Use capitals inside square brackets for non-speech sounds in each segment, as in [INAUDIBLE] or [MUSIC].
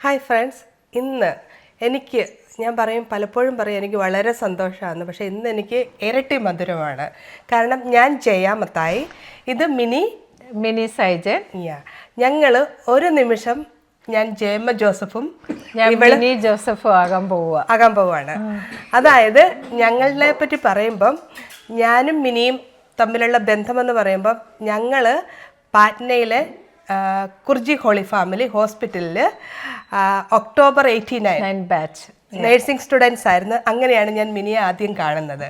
Hi friends ഇന്ന് എനിക്ക് ഞാൻ പറയും പലപ്പോഴും പറയും എനിക്ക് വളരെ സന്തോഷമാണ്. പക്ഷേ ഇന്ന് എനിക്ക് ഇരട്ടി മധുരമാണ്. കാരണം ഞാൻ ജയാമത്തായി ഇത് മിനി മിനി സൈജൻ. യാ. ഞങ്ങൾ ഒരു നിമിഷം ഞാൻ ജയമ്മ ജോസഫും ഞാൻ മിനി ജോസഫും ആകാൻ പോവുക ആകാൻ പോവാണ്. അതായത് ഞങ്ങളെ പറ്റി പറയുമ്പം ഞാനും മിനിയും തമ്മിലുള്ള ബന്ധമെന്ന് പറയുമ്പം ഞങ്ങൾ പാറ്റ്നയിലെ കുർജി ഹോളി ഫാമിലി ഹോസ്പിറ്റലിൽ October eighty nine batch nursing students ആയിരുന്നു. അങ്ങനെയാണ് ഞാൻ മിനിയെ ആദ്യം കാണുന്നത്.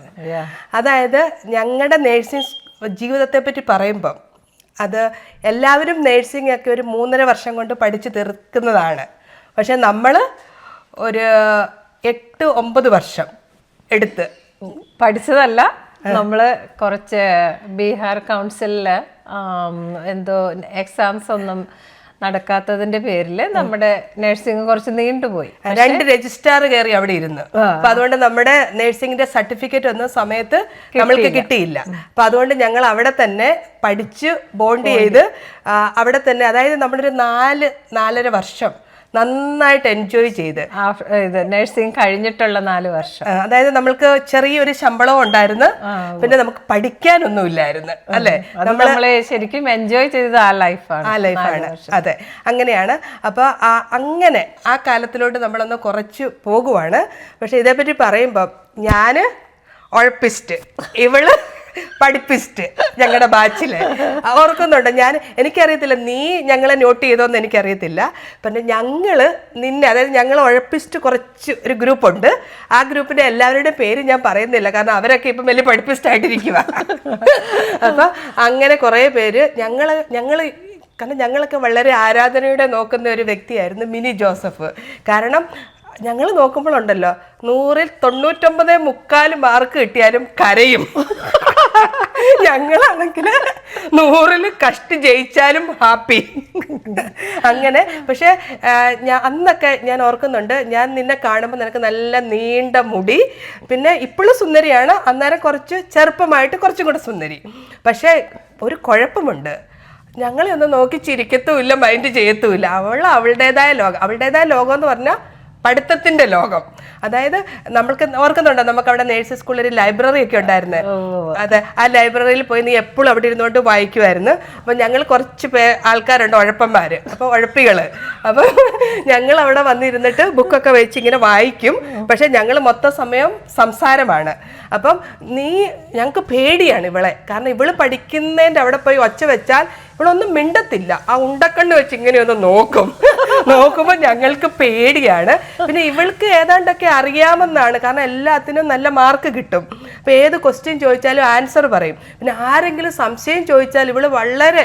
അതായത് ഞങ്ങളുടെ നേഴ്സിംഗ് ജീവിതത്തെ പറ്റി പറയുമ്പം അത് എല്ലാവരും നേഴ്സിംഗ് ഒക്കെ ഒരു മൂന്നര വർഷം കൊണ്ട് പഠിച്ചു തീർക്കുന്നതാണ്. പക്ഷെ നമ്മൾ ഒരു എട്ട് ഒമ്പത് വർഷം എടുത്ത് പഠിച്ചതല്ല നമ്മൾ കുറച്ച് ബീഹാർ കൗൺസിലിൽ എന്തോ എക്സാംസ് ഒന്നും നടക്കാത്തതിന്റെ പേരിൽ നമ്മുടെ നഴ്സിംഗ് കുറച്ച് നീണ്ടുപോയി. രണ്ട് രജിസ്ട്രാർ കയറി അവിടെ ഇരുന്ന്. അപ്പൊ അതുകൊണ്ട് നമ്മുടെ നഴ്സിംഗിന്റെ സർട്ടിഫിക്കറ്റ് ഒന്നും സമയത്ത് നമ്മൾക്ക് കിട്ടിയില്ല. അപ്പൊ അതുകൊണ്ട് ഞങ്ങൾ അവിടെ തന്നെ പഠിച്ച് ബോണ്ട് ചെയ്ത് അവിടെ തന്നെ അതായത് നമ്മളൊരു നാല് നാലര വർഷം നന്നായിട്ട് എൻജോയ് ചെയ്ത്. ഇത് നഴ്സിംഗ് കഴിഞ്ഞിട്ടുള്ള നാല് വർഷം. അതായത് നമ്മൾക്ക് ചെറിയൊരു ശമ്പളം ഉണ്ടായിരുന്നു. പിന്നെ നമുക്ക് പഠിക്കാനൊന്നും ഇല്ലായിരുന്നു അല്ലെ? നമ്മളെ ശരിക്കും എൻജോയ് ചെയ്തത് ആ ലൈഫാണ് ആ ലൈഫാണ് അതെ അങ്ങനെയാണ്. അപ്പോൾ അങ്ങനെ ആ കാലത്തിലോട്ട് നമ്മളൊന്ന് കുറച്ച് പോകുവാണ്. പക്ഷെ ഇതേപ്പറ്റി പറയുമ്പോൾ ഞാൻ ഉഴപ്പിസ്റ്റ് ഇവൾ പഠിപ്പിസ്റ്റ് ഞങ്ങളുടെ ബാച്ചിൽ. ഓർക്കുന്നുണ്ട്? ഞാൻ എനിക്കറിയത്തില്ല നീ ഞങ്ങളെ നോട്ട് ചെയ്തോന്ന് എനിക്കറിയത്തില്ല. പിന്നെ ഞങ്ങൾ നിന്നെ അതായത് ഞങ്ങൾ ഉഴപ്പിസ്റ്റ് കുറച്ച് ഒരു ഗ്രൂപ്പുണ്ട്. ആ ഗ്രൂപ്പിന്റെ എല്ലാവരുടെയും പേര് ഞാൻ പറയുന്നില്ല കാരണം അവരൊക്കെ ഇപ്പം വലിയ പഠിപ്പിസ്റ്റ് ആയിട്ടിരിക്കുക അപ്പൊ അങ്ങനെ കുറേ പേര് ഞങ്ങൾ ഞങ്ങൾ കാരണം ഞങ്ങളൊക്കെ വളരെ ആരാധനയോടെ നോക്കുന്ന ഒരു വ്യക്തിയായിരുന്നു മിനി ജോസഫ്. കാരണം ഞങ്ങൾ നോക്കുമ്പോഴുണ്ടല്ലോ നൂറിൽ തൊണ്ണൂറ്റൊമ്പത് മുക്കാൽ മാർക്ക് കിട്ടിയാലും കരയും. [LAUGHS] ഞങ്ങളാണെങ്കിൽ നൂറിൽ കഷ്ടി ജയിച്ചാലും ഹാപ്പി അങ്ങനെ പക്ഷേ ഞാൻ അന്നൊക്കെ ഞാൻ ഓർക്കുന്നുണ്ട് ഞാൻ നിന്നെ കാണുമ്പോൾ നിനക്ക് നല്ല നീണ്ട മുടി പിന്നെ ഇപ്പോഴും സുന്ദരിയാണ് അന്നേരം കുറച്ച് ചെറുപ്പമായിട്ട് കുറച്ചും കൂടെ സുന്ദരി. പക്ഷേ ഒരു കുഴപ്പമുണ്ട്. ഞങ്ങളെ ഒന്ന് നോക്കി ചിരിക്കത്തുമില്ല മൈൻഡ് ചെയ്യത്തുമില്ല. അവൾ അവളുടേതായ ലോകം അവളുടേതായ ലോകം എന്ന് പറഞ്ഞാൽ പഠിത്തത്തിന്റെ ലോകം. അതായത് നമ്മൾക്ക് ഓർക്കുന്നുണ്ടോ? നമുക്ക് അവിടെ നേഴ്സ് സ്കൂളിൽ ഒരു ലൈബ്രറി ഒക്കെ ഉണ്ടായിരുന്നു. അതെ ആ ലൈബ്രറിയിൽ പോയി നീ എപ്പോഴും അവിടെ ഇരുന്നുകൊണ്ട് വായിക്കുമായിരുന്നു അപ്പൊ ഞങ്ങൾ കുറച്ച് പേ ആൾക്കാരുണ്ട് ഉഴപ്പന്മാര് അപ്പൊ ഉഴപ്പികൾ അപ്പൊ ഞങ്ങൾ അവിടെ വന്നിരുന്നിട്ട് ബുക്കൊക്കെ വെച്ച് ഇങ്ങനെ വായിക്കും. പക്ഷെ ഞങ്ങൾ മൊത്തം സമയം സംസാരമാണ്. അപ്പം നീ ഞങ്ങൾക്ക് പേടിയാണ് ഇവളെ. കാരണം ഇവൾ പഠിക്കുന്നതിന്റെ അവിടെ പോയി ഒച്ച വെച്ചാൽ ഇവളൊന്നും മിണ്ടത്തില്ല. ആ ഉണ്ടക്കണ്ണ് വെച്ച് ഇങ്ങനെയൊന്ന് നോക്കും. [LAUGHS] നോക്കുമ്പോൾ ഞങ്ങൾക്ക് പേടിയാണ്. പിന്നെ ഇവൾക്ക് ഏതാണ്ടൊക്കെ അറിയാമെന്നാണ്. കാരണം എല്ലാത്തിനും നല്ല മാർക്ക് കിട്ടും. അപ്പോൾ ഏത് ക്വസ്റ്റ്യൻ ചോദിച്ചാലും ആൻസർ പറയും. പിന്നെ ആരെങ്കിലും സംശയം ചോദിച്ചാൽ ഇവൾ വളരെ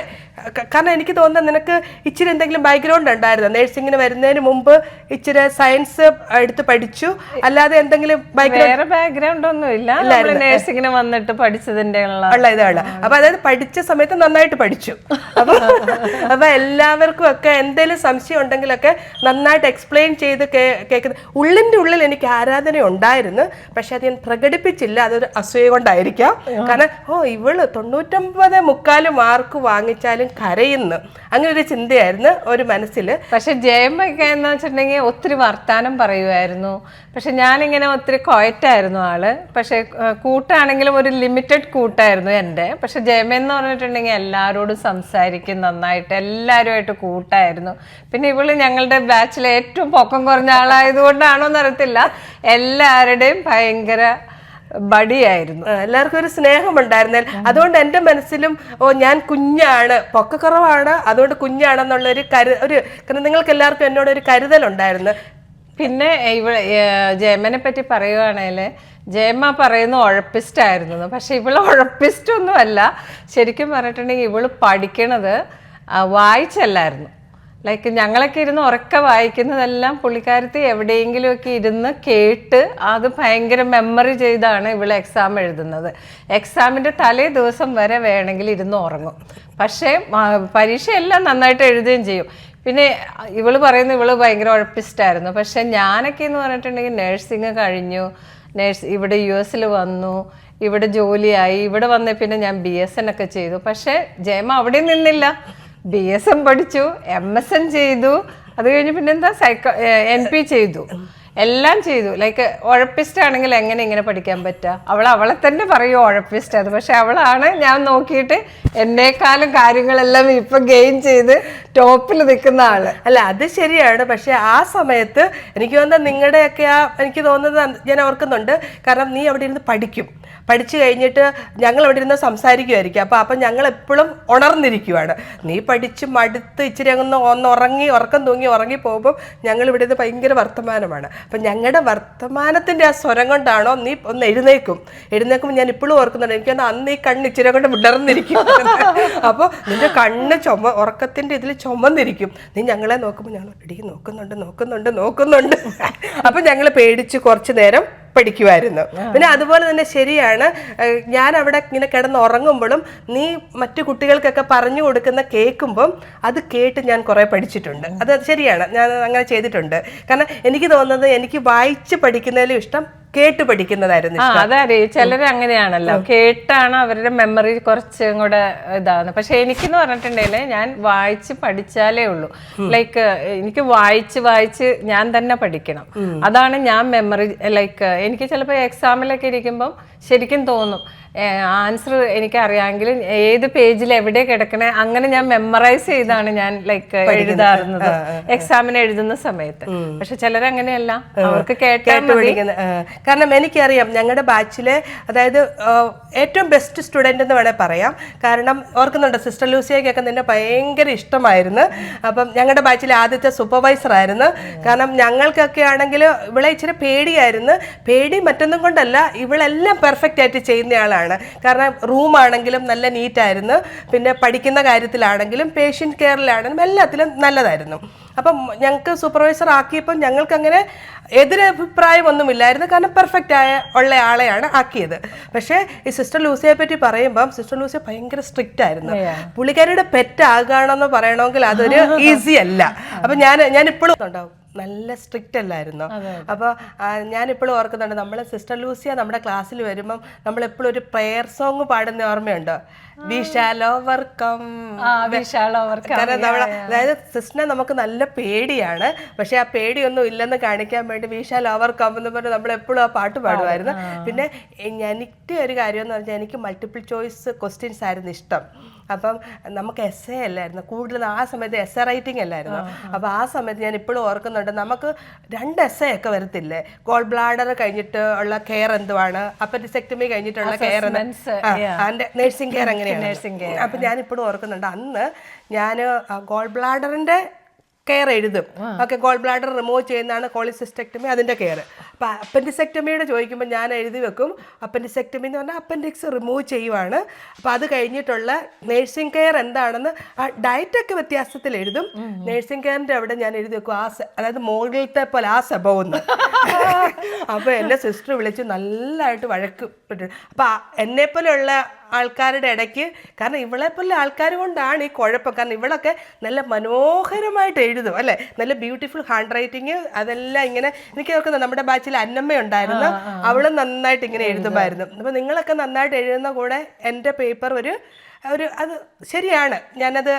കാരണം എനിക്ക് തോന്നുന്നത് നിനക്ക് ഇച്ചിരി എന്തെങ്കിലും ബാക്ക്ഗ്രൗണ്ട് ഉണ്ടായിരുന്നു. നേഴ്സിങ്ങിന് വരുന്നതിന് മുമ്പ് ഇച്ചിരി സയൻസ് എടുത്ത് പഠിച്ചു. അല്ലാതെ എന്തെങ്കിലും വേറെ ബാക്ക്ഗ്രൗണ്ട് ഒന്നും ഇല്ല. വന്നിട്ട് പഠിച്ചതിന്റെ ഉള്ള ഇതാണ്. അപ്പൊ അതായത് പഠിച്ച സമയത്ത് നന്നായിട്ട് പഠിച്ചു. അപ്പൊ അപ്പൊ എല്ലാവർക്കും ഒക്കെ എന്തെങ്കിലും സംശയം ഉണ്ടെങ്കിലൊക്കെ നന്നായിട്ട് എക്സ്പ്ലെയിൻ ചെയ്ത് കേൾക്കുന്നത് കേൾക്കുന്ന ഉള്ളിന്റെ ഉള്ളിൽ എനിക്ക് ആരാധന ഉണ്ടായിരുന്നു. പക്ഷെ അത് ഞാൻ പ്രകടിപ്പിച്ചില്ല. അതൊരു അസൂയ കൊണ്ടായിരിക്കാം. കാരണം ഓ ഇവൾ തൊണ്ണൂറ്റൊമ്പത് മുക്കാൽ മാർക്ക് വാങ്ങിച്ചാലും കരയുന്നു. അങ്ങനെ ഒരു ചിന്തയായിരുന്നു ഒരു മനസ്സിൽ. പക്ഷെ ജയമൊക്കെ എന്ന് വെച്ചിട്ടുണ്ടെങ്കിൽ ഒത്തിരി വർത്താനം പറയുമായിരുന്നു. പക്ഷെ ഞാനിങ്ങനെ ഒത്തിരി കോയറ്റായിരുന്നു ആൾ. പക്ഷെ കൂട്ടാണെങ്കിലും ഒരു ലിമിറ്റഡ് കൂട്ടായിരുന്നു എന്റെ. പക്ഷെ ജയമ എന്ന് പറഞ്ഞിട്ടുണ്ടെങ്കിൽ എല്ലാവരോടും സംസാരിക്കും നന്നായിട്ട്. എല്ലാവരുമായിട്ട് കൂട്ടായിരുന്നു. പിന്നെ ഇവൾ ഞങ്ങളുടെ ബാച്ചിലെ ഏറ്റവും പൊക്കം കുറഞ്ഞ ആളായതുകൊണ്ടാണോ എന്നറിയത്തില്ല എല്ലാവരുടെയും ഭയങ്കര ബടിയായിരുന്നു. എല്ലാവർക്കും ഒരു സ്നേഹമുണ്ടായിരുന്നു അതുകൊണ്ട് എന്റെ മനസ്സിലും ഓ ഞാൻ കുഞ്ഞാണ്. പൊക്കക്കുറവാണ് അതുകൊണ്ട് കുഞ്ഞാണെന്നുള്ള ഒരു കരു ഒരു നിങ്ങൾക്ക് എല്ലാവർക്കും എന്നോട് ഒരു കരുതലുണ്ടായിരുന്നു. പിന്നെ ഇവ ജയമനെ പറ്റി പറയുകയാണെങ്കിൽ ജയമ്മ പറയുന്ന ഉഴപ്പിസ്റ്റ് ആയിരുന്നു പക്ഷെ ഇവൾ ഉഴപ്പിസ്റ്റ് ഒന്നുമല്ല ശരിക്കും പറഞ്ഞിട്ടുണ്ടെങ്കിൽ ഇവൾ പഠിക്കണത് വായിച്ചല്ലായിരുന്നു. ലൈക്ക് ഞങ്ങളൊക്കെ ഇരുന്ന് ഉറക്കെ വായിക്കുന്നതെല്ലാം പുള്ളിക്കാരത്തി എവിടെയെങ്കിലുമൊക്കെ ഇരുന്ന് കേട്ട് അത് ഭയങ്കര മെമ്മറി ചെയ്താണ് ഇവിടെ എക്സാം എഴുതുന്നത്. എക്സാമിന്റെ തലേ ദിവസം വരെ വേണമെങ്കിൽ ഇരുന്ന് ഉറങ്ങും. പക്ഷേ പരീക്ഷ പരീക്ഷയെല്ലാം നന്നായിട്ട് എഴുതുകയും ചെയ്യും. പിന്നെ ഇവൾ പറയുന്നു ഇവൾ ഭയങ്കര ഉഴപ്പിസ്റ്റായിരുന്നു. പക്ഷെ ഞാനൊക്കെ എന്ന് പറഞ്ഞിട്ടുണ്ടെങ്കിൽ നേഴ്സിംഗ് കഴിഞ്ഞു. നഴ്സ് ഇവിടെ യു എസിൽ വന്നു. ഇവിടെ ജോലിയായി. ഇവിടെ വന്ന പിന്നെ ഞാൻ ബി എസ് എൻ ഒക്കെ ചെയ്തു. പക്ഷേ ജയമ അവിടെ നിന്നില്ല. ബി എസ് എം പഠിച്ചു എം എസ് എൻ ചെയ്തു. അത് കഴിഞ്ഞ് പിന്നെന്താ? സൈക്കോ എൻ പി ചെയ്തു. എല്ലാം ചെയ്തു. ലൈക്ക് ഉഴപ്പിസ്റ്റ് ആണെങ്കിൽ എങ്ങനെ ഇങ്ങനെ പഠിക്കാൻ പറ്റുക അവൾ അവളെ തന്നെ പറയൂ ഉഴപ്പിസ്റ്റ് അത്. പക്ഷെ അവളാണ് ഞാൻ നോക്കിയിട്ട് എന്നേക്കാളും കാര്യങ്ങളെല്ലാം ഇപ്പൊ ഗെയിൻ ചെയ്ത് ടോപ്പിൽ നിൽക്കുന്ന ആൾ. അല്ല അത് ശരിയാണ്. പക്ഷെ ആ സമയത്ത് എനിക്ക് തോന്നുന്നത് നിങ്ങളുടെയൊക്കെ ആ എനിക്ക് തോന്നുന്നത് ഞാൻ ഓർക്കുന്നുണ്ട്. കാരണം നീ അവിടെ ഇരുന്ന് പഠിക്കും. പഠിച്ചു കഴിഞ്ഞിട്ട് ഞങ്ങൾ അവിടെ ഇരുന്ന് സംസാരിക്കുമായിരിക്കും അപ്പോൾ അപ്പം ഞങ്ങൾ എപ്പോഴും ഉണർന്നിരിക്കുവാണ്. നീ പഠിച്ച് മടുത്ത് ഇച്ചിരി അങ്ങ് ഒന്ന് ഉറങ്ങി ഉറക്കം തൂങ്ങി ഉറങ്ങി പോകുമ്പോൾ ഞങ്ങൾ ഇവിടെ നിന്ന് ഭയങ്കര വർത്തമാനമാണ്. അപ്പം ഞങ്ങളുടെ വർത്തമാനത്തിന്റെ ആ സ്വരം കൊണ്ടാണോ നീ ഒന്ന് എഴുന്നേക്കും. എഴുന്നേക്കുമ്പോൾ ഞാൻ ഇപ്പോഴും ഓർക്കുന്നുണ്ട്. എനിക്ക് അന്ന് ഈ കണ്ണ് ഇച്ചിരി കൊണ്ട് വിടർന്നിരിക്കും അപ്പോൾ നിന്റെ കണ്ണ് ചുമ ഉറക്കത്തിന്റെ ഇതിൽ ചുമന്നിരിക്കും. നീ ഞങ്ങളെ നോക്കുമ്പോൾ ഞങ്ങൾ ഇടി നോക്കുന്നുണ്ട് നോക്കുന്നുണ്ട് നോക്കുന്നുണ്ട്. അപ്പം ഞങ്ങൾ പേടിച്ച് കുറച്ച് നേരം പഠിക്കുമായിരുന്നു പിന്നെ അതുപോലെ തന്നെ ശരിയാണ് ഞാൻ അവിടെ ഇങ്ങനെ കിടന്ന് ഉറങ്ങുമ്പോഴും നീ മറ്റു കുട്ടികൾക്കൊക്കെ പറഞ്ഞു കൊടുക്കുന്ന കേൾക്കുമ്പം അത് കേട്ട് ഞാൻ കുറേ പഠിച്ചിട്ടുണ്ട്. അത് ശരിയാണ് ഞാൻ അങ്ങനെ ചെയ്തിട്ടുണ്ട്. കാരണം എനിക്ക് തോന്നുന്നത് എനിക്ക് വായിച്ച് പഠിക്കുന്നതിലും ഇഷ്ടം കേട്ട് പഠിക്കുന്നതായിരുന്നു അതെ ചിലർ അങ്ങനെയാണല്ലോ. കേട്ടാണ് അവരുടെ മെമ്മറി കുറച്ചും കൂടെ ഇതാകുന്നത് പക്ഷെ എനിക്കെന്ന് പറഞ്ഞിട്ടുണ്ടെങ്കിൽ ഞാൻ വായിച്ച് പഠിച്ചാലേ ഉള്ളൂ. ലൈക്ക് എനിക്ക് വായിച്ച് വായിച്ച് ഞാൻ തന്നെ പഠിക്കണം. അതാണ് ഞാൻ മെമ്മറി ലൈക്ക് എനിക്ക് ചിലപ്പോൾ എക്സാമിലൊക്കെ ഇരിക്കുമ്പം ശരിക്കും തോന്നും. ആൻസർ എനിക്കറിയാമെങ്കിൽ ഏത് പേജിൽ എവിടെ കിടക്കണേ അങ്ങനെ ഞാൻ മെമ്മറൈസ് ചെയ്താണ് ഞാൻ ലൈക്ക് എഴുതാറുന്നത്. എക്സാമിന് എഴുതുന്ന സമയത്ത്. പക്ഷെ ചിലരങ്ങനെയല്ല. അവർക്ക് കേട്ടാൽ കേട്ട് പഠിക്കുന്ന ആ, കാരണം എനിക്കറിയാം ഞങ്ങളുടെ ബാച്ചിലെ അതായത് ഏറ്റവും ബെസ്റ്റ് സ്റ്റുഡന്റ് എന്ന് വേണേൽ പറയാം. കാരണം ഓർക്കുന്നുണ്ട് സിസ്റ്റർ ലൂസിയയ്ക്കൊക്കെ നിന്നെ ഭയങ്കര ഇഷ്ടമായിരുന്നു. അപ്പം ഞങ്ങളുടെ ബാച്ചിലെ ആദ്യത്തെ സൂപ്പർവൈസർ ആയിരുന്നു. കാരണം ഞങ്ങൾക്കൊക്കെ ആണെങ്കിൽ ഇവളെ ഇച്ചിരി പേടിയായിരുന്നു. പേടി മറ്റൊന്നും കൊണ്ടല്ല ഇവളെല്ലാം പെർഫെക്റ്റ് ആയിട്ട് ചെയ്യുന്നയാളാണ്. കാരണം റൂമാണെങ്കിലും നല്ല നീറ്റായിരുന്നു പിന്നെ പഠിക്കുന്ന കാര്യത്തിലാണെങ്കിലും പേഷ്യന്റ് കെയറിലാണെങ്കിലും എല്ലാത്തിലും നല്ലതായിരുന്നു. അപ്പം ഞങ്ങൾക്ക് സൂപ്പർവൈസർ ആക്കിയപ്പോൾ ഞങ്ങൾക്ക് അങ്ങനെ എതിരഭിപ്രായം ഒന്നുമില്ലായിരുന്നു കാരണം പെർഫെക്റ്റ് ആയ ഉള്ള ആളെയാണ് ആക്കിയത്. പക്ഷേ ഈ സിസ്റ്റർ ലൂസിയെ പറ്റി പറയുമ്പം സിസ്റ്റർ ലൂസിയ ഭയങ്കര സ്ട്രിക്റ്റ് ആയിരുന്നു. പുള്ളിക്കാരിയുടെ പെറ്റ് ആകുകയാണെന്ന് പറയണമെങ്കിൽ അതൊരു [LAUGHS] ഈസി അല്ല. അപ്പം ഞാൻ ഞാൻ ഇപ്പോഴും ഉണ്ടാവും നല്ല സ്ട്രിക്റ്റ് അല്ലായിരുന്നു? അപ്പോൾ ഞാൻ ഇപ്പോഴും ഓർക്കുന്നുണ്ട് നമ്മൾ സിസ്റ്റർ ലൂസിയ നമ്മുടെ ക്ലാസ്സിൽ വരുമ്പം നമ്മൾ എപ്പോഴും ഒരു പ്രെയർ സോങ് പാടുന്ന ഓർമ്മയുണ്ടോ? ഓവർകം കാരണം നമ്മളെ അതായത് സിസ്റ്റിനെ നമുക്ക് നല്ല പേടിയാണ്. പക്ഷെ ആ പേടിയൊന്നും ഇല്ലെന്ന് കാണിക്കാൻ വേണ്ടി വിശാൽ കം എന്ന് പറഞ്ഞ് നമ്മൾ എപ്പോഴും ആ പാട്ട് പാടുമായിരുന്നു. പിന്നെ എനിക്ക് ഒരു കാര്യം എന്ന് പറഞ്ഞാൽ എനിക്ക് മൾട്ടിപ്പിൾ ചോയ്സ് ക്വസ്റ്റ്യൻസ് ആയിരുന്നു ഇഷ്ടം. അപ്പം നമുക്ക് എസ് എ അല്ലായിരുന്നു. കൂടുതൽ ആ സമയത്ത് എസ് എ റൈറ്റിംഗ് അല്ലായിരുന്നു. അപ്പോൾ ആ. സമയത്ത് ഞാൻ ഇപ്പോഴും ഓർക്കുന്നുണ്ട്. നമുക്ക് രണ്ട് എസ് എ ഒക്കെ വരത്തില്ലേ? ഗോൾ ബ്ലാഡർ കഴിഞ്ഞിട്ട് ഉള്ള കെയർ എന്തുവാണ്? അപ്പറ്റിസെക്ടമി കഴിഞ്ഞിട്ടുള്ള കെയർ Assessments, നേഴ്സിംഗ് കെയർ എങ്ങനെയാണ്? നേഴ്സിംഗ് കെയർ അപ്പം ഞാൻ ഇപ്പോഴും ഓർക്കുന്നുണ്ട്. അന്ന് ഞാൻ ഗോൾ ബ്ലാഡറിന്റെ കെയർ എഴുതും. ഓക്കെ ഗോൾ ബ്ലാഡർ റിമൂവ് ചെയ്യുന്നതാണ് കോളിസിസ്റ്റക്ടമി അതിന്റെ കെയർ. അപ്പം അപ്പൻഡിസെക്ടമിയുടെ ചോദിക്കുമ്പോൾ ഞാൻ എഴുതി വെക്കും. അപ്പൻഡിസെക്ടമി എന്ന് പറഞ്ഞാൽ അപ്പൻഡിക്സ് റിമൂവ് ചെയ്യുവാണ്. അപ്പം അത് കഴിഞ്ഞിട്ടുള്ള നേഴ്സിംഗ് കെയർ എന്താണെന്ന് ആ ഡയറ്റൊക്കെ വ്യത്യാസത്തിൽ എഴുതും. നേഴ്സിംഗ് കെയറിന്റെ അവിടെ ഞാൻ എഴുതി വെക്കും. ആ അതായത് മുകളിലത്തെ പോലെ ആ സഭവെന്ന് അപ്പോൾ എന്റെ സിസ്റ്റർ വിളിച്ച് നല്ലതായിട്ട് വഴക്ക് പെട്ടു. അപ്പം എന്നെ പോലെയുള്ള ആൾക്കാരുടെ ഇടയ്ക്ക് കാരണം ഇവളെ പോലെ ആൾക്കാർ കൊണ്ടാണ് ഈ കുഴപ്പം. കാരണം ഇവളൊക്കെ നല്ല മനോഹരമായിട്ട് എഴുതും അല്ലേ? നല്ല ബ്യൂട്ടിഫുൾ ഹാൻഡ് റൈറ്റിങ് അതെല്ലാം ഇങ്ങനെ എനിക്ക് ഓർക്കുന്നത് നമ്മുടെ ബാച്ചിൽ അന്നമ്മ ഉണ്ടായിരുന്നു. അവളും നന്നായിട്ട് ഇങ്ങനെ എഴുതുമായിരുന്നു. അപ്പോൾ നിങ്ങളൊക്കെ നന്നായിട്ട് എഴുതുന്ന കൂടെ എന്റെ പേപ്പർ ഒരു ഒരു അത് ശരിയാണ്. ഞാനത്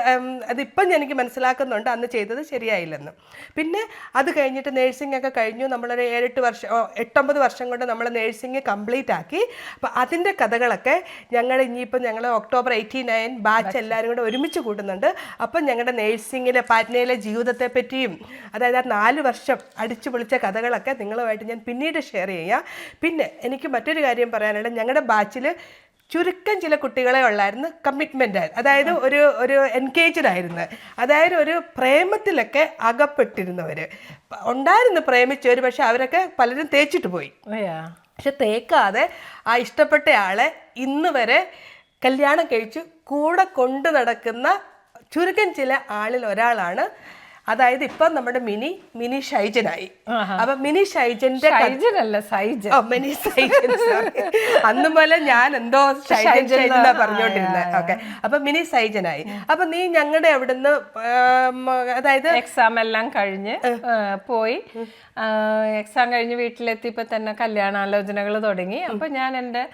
അതിപ്പം എനിക്ക് മനസ്സിലാക്കുന്നുണ്ട്. അന്ന് ചെയ്തത് ശരിയായില്ലെന്ന്. പിന്നെ അത് കഴിഞ്ഞിട്ട് നേഴ്സിംഗ് ഒക്കെ കഴിഞ്ഞു. നമ്മളൊരു ഏഴെട്ട് വർഷം എട്ടൊമ്പത് വർഷം കൊണ്ട് നമ്മൾ നേഴ്സിംഗ് കംപ്ലീറ്റ് ആക്കി. അപ്പോൾ അതിന്റെ കഥകളൊക്കെ ഞങ്ങൾ ഇനിയിപ്പോൾ ഞങ്ങൾ ഒക്ടോബർ എയ്റ്റി നയൻ ബാച്ച് എല്ലാവരും കൂടെ ഒരുമിച്ച് കൂട്ടുന്നുണ്ട്. അപ്പം ഞങ്ങളുടെ നേഴ്സിങ്ങിലെ പാറ്റ്നയിലെ ജീവിതത്തെ പറ്റിയും അതായത് ആ നാല് വർഷം അടിച്ചു പൊളിച്ച കഥകളൊക്കെ നിങ്ങളുമായിട്ട് ഞാൻ പിന്നീട് ഷെയർ ചെയ്യാം. പിന്നെ എനിക്ക് മറ്റൊരു കാര്യം പറയാനുള്ളത് ഞങ്ങളുടെ ബാച്ചിൽ ചുരുക്കം ചില കുട്ടികളെ ഉള്ളായിരുന്നു കമ്മിറ്റ്മെന്റ് ആയിരുന്നു. അതായത് ഒരു ഒരു എൻഗേജ്ഡ് ആയിരുന്നു അതായത് ഒരു പ്രേമത്തിലൊക്കെ അകപ്പെട്ടിരുന്നവർ ഉണ്ടായിരുന്നു പ്രേമിച്ചവർ പക്ഷെ അവരൊക്കെ പലരും തേച്ചിട്ട് പോയി. പക്ഷെ തേക്കാതെ ആ ഇഷ്ടപ്പെട്ട ആളെ ഇന്ന് വരെ കല്യാണം കഴിച്ച് കൂടെ കൊണ്ടു നടക്കുന്ന ചുരുക്കം ചില ആളിൽ ഒരാളാണ് അതായത് ഇപ്പം നമ്മുടെ മിനി മിനി ഷൈജനായി. അപ്പൊ മിനി ഷൈജന്റെ ഷൈജനല്ല സൈജൻ. ഓ, മിനി സൈജൻ. അന്ന് പോലെ ഞാൻ എന്തോ ഷൈജൻ ഷൈജന പറഞ്ഞോണ്ടിരുന്നത് ഓക്കെ. അപ്പൊ മിനി സൈജനായി. അപ്പൊ നീ ഞങ്ങളുടെ അവിടുന്ന് അതായത് എക്സാം എല്ലാം കഴിഞ്ഞ് പോയി. എക്സാം കഴിഞ്ഞ് വീട്ടിലെത്തിയപ്പോ തന്നെ കല്യാണാലോചനകൾ തുടങ്ങി. അപ്പൊ ഞാൻ എന്റെ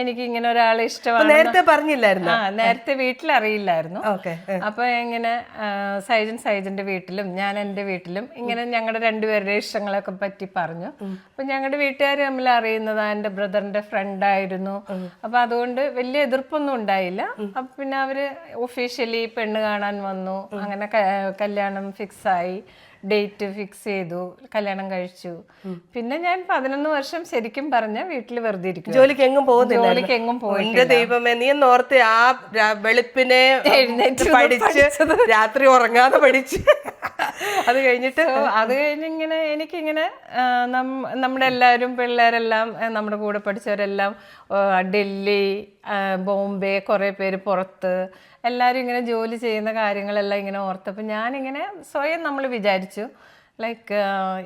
എനിക്ക് ഇങ്ങനെ ഒരാളെ ഇഷ്ടമാണ് നേരത്തെ പറഞ്ഞില്ലായിരുന്നു? ആ നേരത്തെ വീട്ടിലറിയില്ലായിരുന്നു. ഓക്കെ അപ്പൊ ഇങ്ങനെ സൈജൻ സൈജന്റെ വീട്ടിലും ഞാൻ എന്റെ വീട്ടിലും ഇങ്ങനെ ഞങ്ങളുടെ രണ്ടുപേരുടെ ഇഷ്ടങ്ങളൊക്കെ പറ്റി പറഞ്ഞു. അപ്പൊ ഞങ്ങളുടെ വീട്ടുകാർ തമ്മിൽ അറിയുന്നത് എന്റെ ബ്രദറിന്റെ ഫ്രണ്ട് ആയിരുന്നു അപ്പൊ അതുകൊണ്ട് വലിയ എതിർപ്പൊന്നും ഉണ്ടായില്ല. അപ്പൊ പിന്നെ അവർ ഒഫീഷ്യലി പെണ്ണ് കാണാൻ വന്നു. അങ്ങനെ കല്യാണം ഫിക്സ് ആയി. ഡേറ്റ് ഫിക്സ് ചെയ്തു കല്യാണം കഴിച്ചു. പിന്നെ ഞാൻ പതിനൊന്ന് വർഷം ശരിക്കും പറഞ്ഞ വീട്ടിൽ വെറുതെ ഇരിക്കും ജോലിക്ക് എങ്ങും പോകുന്നില്ല ജോലിക്ക് എങ്ങും പോകുന്നു ദൈവമേ നീ ഒന്ന് ഓർത്ത് ആ വെളുപ്പിനെ എഴുന്നേറ്റ് പഠിച്ച് രാത്രി ഉറങ്ങാതെ പഠിച്ച്. അത് കഴിഞ്ഞിട്ട് അത് കഴിഞ്ഞിങ്ങനെ എനിക്കിങ്ങനെ നമ്മുടെ എല്ലാവരും പിള്ളേരെല്ലാം നമ്മുടെ കൂടെ പഠിച്ചവരെല്ലാം ഡൽഹി ബോംബെ കുറേ പേര് പുറത്ത് എല്ലാവരും ഇങ്ങനെ ജോലി ചെയ്യുന്ന കാര്യങ്ങളെല്ലാം ഇങ്ങനെ ഓർത്തപ്പോൾ ഞാനിങ്ങനെ സ്വയം നമ്മൾ വിചാരിച്ചു. ലൈക്ക്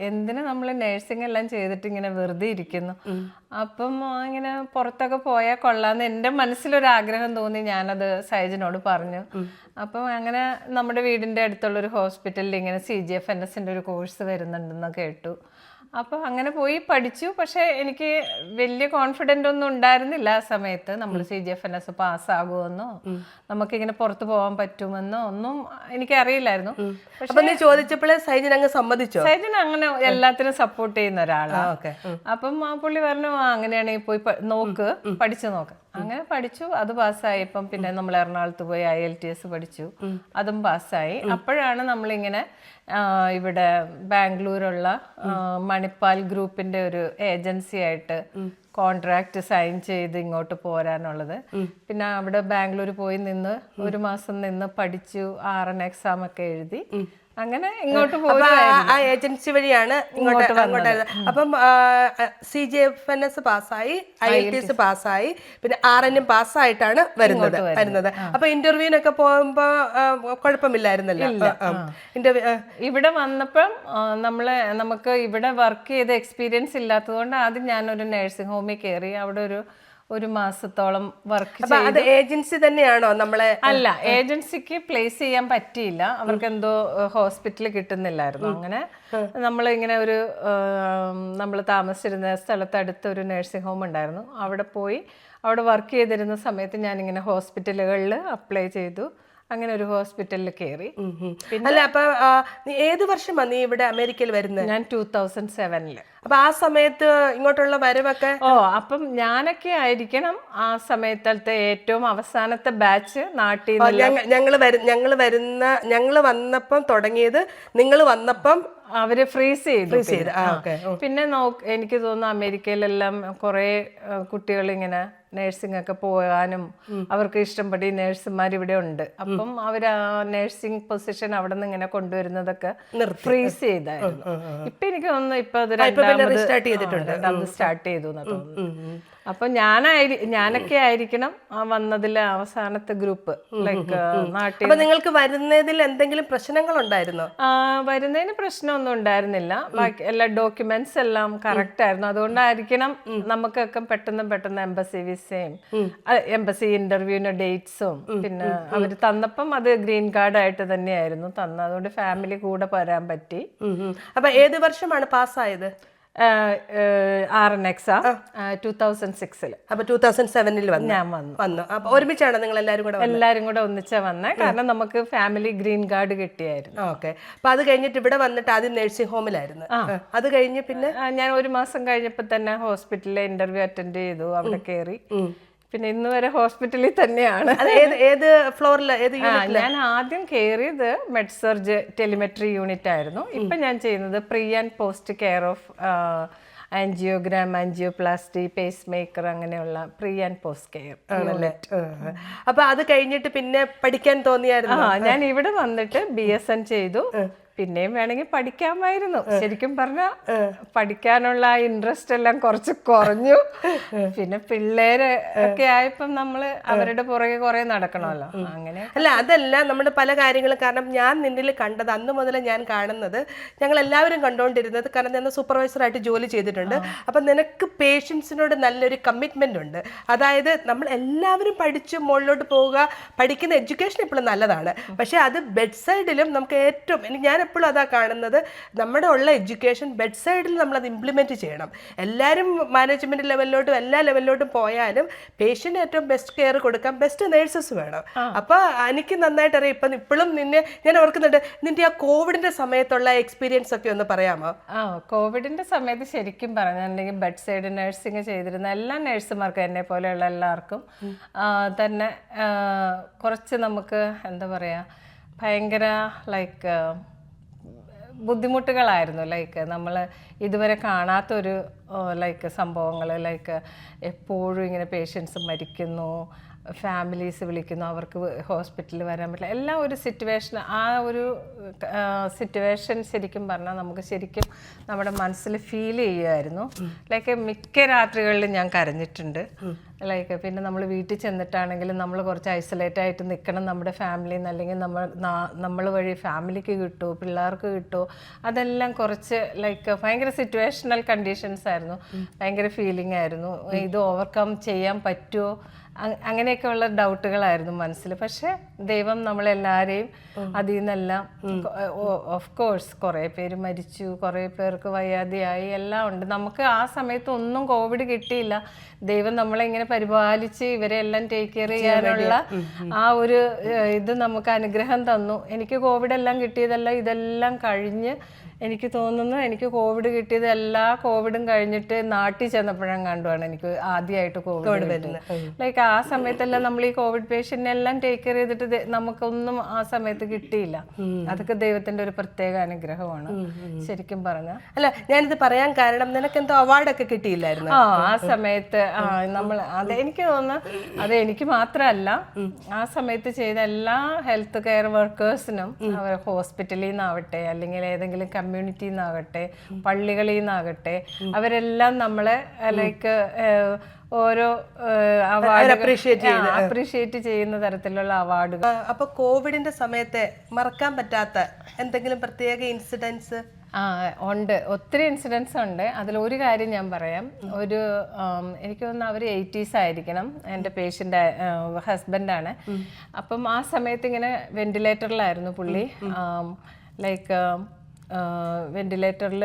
എന്തിനു നമ്മൾ നേഴ്സിംഗ് എല്ലാം ചെയ്തിട്ട് ഇങ്ങനെ വെറുതെ ഇരിക്കുന്നു. അപ്പം ഇങ്ങനെ പുറത്തൊക്കെ പോയാൽ കൊള്ളാന്ന് എന്റെ മനസ്സിലൊരാഗ്രഹം തോന്നി ഞാനത് സൈജിനോട് പറഞ്ഞു. അപ്പം അങ്ങനെ നമ്മുടെ വീടിന്റെ അടുത്തുള്ള ഒരു ഹോസ്പിറ്റലിൽ ഇങ്ങനെ സി ജി എഫ് എൻ എസിന്റെ ഒരു കോഴ്സ് വരുന്നുണ്ടെന്ന് കേട്ടു. അപ്പോൾ അങ്ങനെ പോയി പഠിച്ചു. പക്ഷേ എനിക്ക് വലിയ കോൺഫിഡന്റ് ഒന്നും ഉണ്ടായിരുന്നില്ല ആ സമയത്ത്. നമ്മൾ C G F N S പാസ്സാകുമെന്നോ നമുക്കിങ്ങനെ പുറത്തു പോകാൻ പറ്റുമെന്നോ ഒന്നും എനിക്കറിയില്ലായിരുന്നു. പക്ഷെ നീ ചോദിച്ചപ്പോഴേ സൈജൻ അങ്ങ് സമ്മതിച്ചോ? സൈജൻ അങ്ങനെ എല്ലാത്തിനും സപ്പോർട്ട് ചെയ്യുന്ന ഒരാളാണ് ഓക്കെ. അപ്പം ആ പുള്ളി പറഞ്ഞു ആ അങ്ങനെയാണെങ്കിൽ പോയി നോക്ക് പഠിച്ചു നോക്ക്. അങ്ങനെ പഠിച്ചു. അത് പാസ്സായി ഇപ്പം പിന്നെ നമ്മൾ എറണാകുളത്ത് പോയി ഐ എൽ ടി എസ് പഠിച്ചു. അതും പാസ്സായി. അപ്പോഴാണ് നമ്മളിങ്ങനെ ഇവിടെ ബാംഗ്ലൂരുള്ള മണിപ്പാൽ ഗ്രൂപ്പിന്റെ ഒരു ഏജൻസി ആയിട്ട് കോൺട്രാക്ട് സൈൻ ചെയ്ത് ഇങ്ങോട്ട് പോരാനുള്ളത്. പിന്നെ അവിടെ ബാംഗ്ലൂർ പോയി നിന്ന് ഒരു മാസം നിന്ന് പഠിച്ചു ആർ എൻ എക്സാം ഒക്കെ എഴുതി. അങ്ങനെ ഇങ്ങോട്ട് ആ- ഏജൻസി വഴിയാണ് ഇങ്ങോട്ട് അങ്ങോട്ട് അപ്പം C G F N S പാസ്സായി ഐ ഐ ടി എസ് പാസ്സായി പിന്നെ ആർ എനും പാസ്സായിട്ടാണ് വരുന്നത് വരുന്നത്. അപ്പൊ ഇന്റർവ്യൂവിനൊക്കെ പോകുമ്പോ കുഴപ്പമില്ലായിരുന്നല്ലോ? ഇന്റർവ്യൂ ഇവിടെ വന്നപ്പം നമ്മൾ നമ്മളെ നമുക്ക് ഇവിടെ വർക്ക് ചെയ്ത എക്സ്പീരിയൻസ് ഇല്ലാത്തതുകൊണ്ട് ആദ്യം ഞാനൊരു നഴ്സിംഗ് ഹോമിൽ കയറി അവിടെ ഒരു ഒരു മാസത്തോളം വർക്ക് അത് ഏജൻസി തന്നെയാണോ നമ്മളെ അല്ല ഏജൻസിക്ക് പ്ലേസ് ചെയ്യാൻ പറ്റിയില്ല. അവർക്ക് എന്തോ ഹോസ്പിറ്റൽ കിട്ടുന്നില്ലായിരുന്നു. അങ്ങനെ നമ്മൾ ഇങ്ങനെ ഒരു നമ്മൾ താമസിച്ചിരുന്ന സ്ഥലത്തടുത്ത് ഒരു നഴ്സിംഗ് ഹോം ഉണ്ടായിരുന്നു. അവിടെ പോയി അവിടെ വർക്ക് ചെയ്തിരുന്ന സമയത്ത് ഞാനിങ്ങനെ ഹോസ്പിറ്റലുകളിൽ അപ്ലൈ ചെയ്തു. അങ്ങനെ ഒരു ഹോസ്പിറ്റലിൽ കയറി. അല്ല അപ്പൊ ഏത് വർഷമാണ് നീ ഇവിടെ അമേരിക്കയിൽ വരുന്നത് ഞാൻ ടൂ തൗസൻഡ് സെവനിൽ അപ്പൊ ആ സമയത്ത് ഇങ്ങോട്ടുള്ള വരവൊക്കെ? ഓ അപ്പം ഞാനൊക്കെ ആയിരിക്കണം ആ സമയത്തത്തെ ഏറ്റവും അവസാനത്തെ ബാച്ച് നാട്ടിൽ ഞങ്ങൾ നിന്ന്. ഞങ്ങ- ഞങ്ങൾ വരു ഞങ്ങൾ വരുന്ന ഞങ്ങൾ വന്നപ്പം തുടങ്ങിയത് നിങ്ങൾ വന്നപ്പം അവർ ഫ്രീസ് ചെയ്തു. പിന്നെ. നോക്ക് എനിക്ക് തോന്നുന്നു അമേരിക്കയിലെല്ലാം കുറെ കുട്ടികൾ ഇങ്ങനെ നഴ്സിംഗ് ഒക്കെ പോകാനും അവർക്ക് ഇഷ്ടംപടി നേഴ്സുമാർ ഇവിടെ ഉണ്ട്. അപ്പം അവർ ആ നേഴ്സിംഗ് പൊസിഷൻ അവിടെ നിന്ന് ഇങ്ങനെ കൊണ്ടുവരുന്നതൊക്കെ ഫ്രീസ് ചെയ്തായിരുന്നു. ഇപ്പൊ എനിക്ക് തോന്നുന്നു ഇപ്പൊ അത് രണ്ടാമത് സ്റ്റാർട്ട് ചെയ്തു എന്നാ തോന്നുന്നു. അപ്പൊ ഞാനായി ഞാനൊക്കെ ആയിരിക്കണം ആ വന്നതിലെ അവസാനത്തെ ഗ്രൂപ്പ് ലൈക്ക് നാട്ടിൽ അപ്പൊ നിങ്ങൾക്ക് വരുന്നതിൽ എന്തെങ്കിലും പ്രശ്നങ്ങൾ ഉണ്ടായിരുന്നോ വരുന്നതിന് പ്രശ്നമൊന്നും ഉണ്ടായിരുന്നില്ല. ബാക്കി എല്ലാ ഡോക്യുമെന്റ്സ് എല്ലാം കറക്റ്റ് ആയിരുന്നു. അതുകൊണ്ടായിരിക്കണം നമുക്കൊക്കെ പെട്ടെന്ന് പെട്ടെന്ന് എംബസി വിസയും എംബസി ഇന്റർവ്യൂവിന് ഡേറ്റ്സും പിന്നെ അവർ തന്നപ്പം അത് ഗ്രീൻ കാർഡ് ആയിട്ട് തന്നെയായിരുന്നു. തന്ന അതുകൊണ്ട് ഫാമിലി കൂടെ വരാൻ പറ്റി. അപ്പൊ ഏത് വർഷമാണ് പാസ്സായത് R N exam two thousand സിക്സിൽ അപ്പൊ ടൂ തൗസൻഡ് സെവനിൽ വന്നു? ഞാൻ വന്നു. വന്നു. അപ്പൊ ഒരുമിച്ചാണ് നിങ്ങൾ എല്ലാവരും കൂടെ എല്ലാരും കൂടെ ഒന്നിച്ചാ വന്നേ. കാരണം നമുക്ക് ഫാമിലി ഗ്രീൻ കാർഡ് കിട്ടിയായിരുന്നു. ഓക്കെ. അപ്പൊ അത് കഴിഞ്ഞിട്ട് ഇവിടെ വന്നിട്ട് ആദ്യം നഴ്സിംഗ് ഹോമിലായിരുന്നു അത് കഴിഞ്ഞ് പിന്നെ? ഞാൻ ഒരു മാസം കഴിഞ്ഞപ്പോൾ തന്നെ ഹോസ്പിറ്റലിലെ ഇന്റർവ്യൂ അറ്റൻഡ് ചെയ്തു. അവിടെ കയറി പിന്നെ ഇന്ന് വരെ ഹോസ്പിറ്റലിൽ തന്നെയാണ്. ഏത് ഫ്ലോറിൽ ഏത് ഞാൻ ആദ്യം കയറിയത് മെഡ് സർജ് ടെലിമെട്രി യൂണിറ്റ് ആയിരുന്നു. ഇപ്പൊ ഞാൻ ചെയ്യുന്നത് pre and post care of angiogram angioplasty pacemaker അങ്ങനെയുള്ള പ്രീ ആൻഡ് പോസ്റ്റ് കെയർ ആണല്ലേ? അപ്പൊ അത് കഴിഞ്ഞിട്ട് പിന്നെ പഠിക്കാൻ തോന്നിയായിരുന്നു? ഞാൻ ഇവിടെ വന്നിട്ട് ബി എസ് എൻ ചെയ്തു. പിന്നെയും വേണമെങ്കിൽ പഠിക്കാമായിരുന്നു. ശരിക്കും പറഞ്ഞ പഠിക്കാനുള്ള ഇൻട്രസ്റ്റ് എല്ലാം കുറച്ച് കുറഞ്ഞു. പിന്നെ പിള്ളേര് ഒക്കെ ആയപ്പം നമ്മൾ അവരുടെ പുറകെ കുറെ നടക്കണമല്ലോ. അങ്ങനെ. അല്ല അതല്ല നമ്മുടെ പല കാര്യങ്ങളും. കാരണം ഞാൻ നിന്നിൽ കണ്ടത് അന്ന് മുതൽ ഞാൻ കാണുന്നത് ഞങ്ങൾ എല്ലാവരും കണ്ടുകൊണ്ടിരുന്നത് കാരണം ഞാൻ സൂപ്പർവൈസറായിട്ട് ജോലി ചെയ്തിട്ടുണ്ട്. അപ്പം നിനക്ക് പേഷ്യൻസിനോട് നല്ലൊരു കമ്മിറ്റ്മെന്റ് ഉണ്ട്. അതായത് നമ്മൾ എല്ലാവരും പഠിച്ച് മുകളിലോട്ട് പോവുക. പഠിക്കുന്ന എഡ്യൂക്കേഷൻ എപ്പോഴും നല്ലതാണ്. പക്ഷേ അത് ബെഡ് സൈഡിലും നമുക്ക് ഏറ്റവും എനിക്ക് ഞാൻ എപ്പോഴും അതാ കാണുന്നത്. നമ്മുടെ ഉള്ള എഡ്യൂക്കേഷൻ ബെഡ് സൈഡിൽ നമ്മളത് ഇംപ്ലിമെന്റ് ചെയ്യണം. എല്ലാവരും മാനേജ്മെന്റ് ലെവലിലോട്ടും എല്ലാ ലെവലിലോട്ടും പോയാലും പേഷ്യന്റ് ഏറ്റവും ബെസ്റ്റ് കെയർ കൊടുക്കാൻ ബെസ്റ്റ് നേഴ്സസ് വേണം. അപ്പോൾ എനിക്ക് നന്നായിട്ട് അറിയാം. ഇപ്പം ഇപ്പോഴും നിന്നെ ഞാൻ ഓർക്കുന്നുണ്ട് നിന്റെ ആ കോവിഡിന്റെ സമയത്തുള്ള എക്സ്പീരിയൻസ് ഒക്കെ ഒന്ന് പറയാമോ? ആ കോവിഡിന്റെ സമയത്ത് ശരിക്കും പറഞ്ഞിട്ടുണ്ടെങ്കിൽ ബെഡ് സൈഡ് നഴ്സിംഗ് ചെയ്തിരുന്ന എല്ലാ നഴ്സുമാർക്കും എന്നെ പോലെയുള്ള എല്ലാവർക്കും തന്നെ കുറച്ച് നമുക്ക് എന്താ പറയുക ഭയങ്കര ലൈക്ക് ബുദ്ധിമുട്ടുകളായിരുന്നു. ലൈക്ക് നമ്മൾ ഇതുവരെ കാണാത്തൊരു ലൈക്ക് സംഭവങ്ങൾ ലൈക്ക് എപ്പോഴും ഇങ്ങനെ പേഷ്യൻസ് മരിക്കുന്നു. ഫാമിലീസ് വിളിക്കുന്നു അവർക്ക് ഹോസ്പിറ്റലിൽ വരാൻ പറ്റില്ല. എല്ലാം ഒരു സിറ്റുവേഷൻ ആ ഒരു സിറ്റുവേഷൻ ശരിക്കും പറഞ്ഞാൽ നമുക്ക് ശരിക്കും നമ്മുടെ മനസ്സിൽ ഫീൽ ചെയ്യുമായിരുന്നു ലൈക്ക് മിക്ക രാത്രികളിലും ഞാൻ കരഞ്ഞിട്ടുണ്ട്. ലൈക്ക് പിന്നെ നമ്മൾ വീട്ടിൽ ചെന്നിട്ടാണെങ്കിലും നമ്മൾ കുറച്ച് ഐസൊലേറ്റ് ആയിട്ട് നിൽക്കണം നമ്മുടെ ഫാമിലിയിൽ നിന്ന് അല്ലെങ്കിൽ നമ്മൾ നമ്മൾ വഴി ഫാമിലിക്ക് കിട്ടുമോ പിള്ളേർക്ക് കിട്ടുമോ അതെല്ലാം കുറച്ച് ലൈക്ക് ഭയങ്കര സിറ്റുവേഷണൽ കണ്ടീഷൻസ് ആയിരുന്നു. ഭയങ്കര ഫീലിംഗ് ആയിരുന്നു. ഇത് ഓവർകം ചെയ്യാൻ പറ്റുമോ? അ- അങ്ങനെയൊക്കെയുള്ള ഡൗട്ടുകളായിരുന്നു മനസ്സിൽ. പക്ഷെ ദൈവം നമ്മളെല്ലാരെയും അതിൽ നിന്നെല്ലാം ഓഫ് കോഴ്സ് കുറേ പേര് മരിച്ചു കുറേ പേർക്ക് വയ്യാതെയായി എല്ലാം ഉണ്ട്. നമുക്ക് ആ സമയത്ത് ഒന്നും കോവിഡ് കിട്ടിയില്ല. ദൈവം നമ്മളെ ഇങ്ങനെ പരിപാലിച്ച് ഇവരെ എല്ലാം ടേക്ക് കെയർ ചെയ്യാനുള്ള ആ ഒരു ഇത് നമുക്ക് അനുഗ്രഹം തന്നു. എനിക്ക് കോവിഡ് എല്ലാം കിട്ടിയതല്ല ഇതെല്ലാം കഴിഞ്ഞ് എനിക്ക് തോന്നുന്നു എനിക്ക് കോവിഡ് കിട്ടിയത് എല്ലാ കോവിഡും കഴിഞ്ഞിട്ട് നാട്ടിൽ ചെന്നപ്പോഴും കണ്ടുമാണ് എനിക്ക് ആദ്യമായിട്ട് കോവിഡ് വരുന്നത്. ലൈക്ക് ആ സമയത്തെല്ലാം നമ്മൾ ഈ കോവിഡ് പേഷ്യന്റിനെ എല്ലാം ടേക്ക് കെയർ ചെയ്തിട്ട് നമുക്കൊന്നും ആ സമയത്ത് കിട്ടിയില്ല. അതൊക്കെ ദൈവത്തിന്റെ ഒരു പ്രത്യേക അനുഗ്രഹമാണ്. ശരിക്കും പറഞ്ഞ. അല്ല ഞാനിത് പറയാൻ കാരണം നിനക്ക് എന്തോ അവാർഡൊക്കെ കിട്ടിയില്ലായിരുന്നു? ആ ആ സമയത്ത് ആ നമ്മൾ അത് എനിക്ക് തോന്നുന്നു അത് എനിക്ക് മാത്രമല്ല ആ സമയത്ത് ചെയ്ത എല്ലാ ഹെൽത്ത് കെയർ വർക്കേഴ്സിനും അവർ ഹോസ്പിറ്റലിൽ നിന്നാവട്ടെ അല്ലെങ്കിൽ ഏതെങ്കിലും കമ്മ്യൂണിറ്റിയിൽ നിന്നാകട്ടെ പള്ളികളിൽ നിന്നാകട്ടെ അവരെല്ലാം നമ്മളെ ലൈക്ക് ഓരോ അപ്രീഷിയേറ്റ് ചെയ്യുന്ന തരത്തിലുള്ള അവാർഡുകൾ. അപ്പൊ കോവിഡിന്റെ സമയത്തെ മറക്കാൻ പറ്റാത്ത എന്തെങ്കിലും പ്രത്യേക ഇൻസിഡൻസ് ആ ഉണ്ട്. ഒത്തിരി ഇൻസിഡൻസ് ഉണ്ട്. അതിൽ ഒരു കാര്യം ഞാൻ പറയാം. ഒരു എനിക്ക് തോന്നുന്നു അവർ എയ്റ്റീസ് ആയിരിക്കണം. എന്റെ പേഷ്യന്റ് ഹസ്ബൻഡാണ് അപ്പം ആ സമയത്ത് ഇങ്ങനെ വെന്റിലേറ്ററിലായിരുന്നു പുള്ളി. ലൈക്ക് വെന്റിലേറ്ററിൽ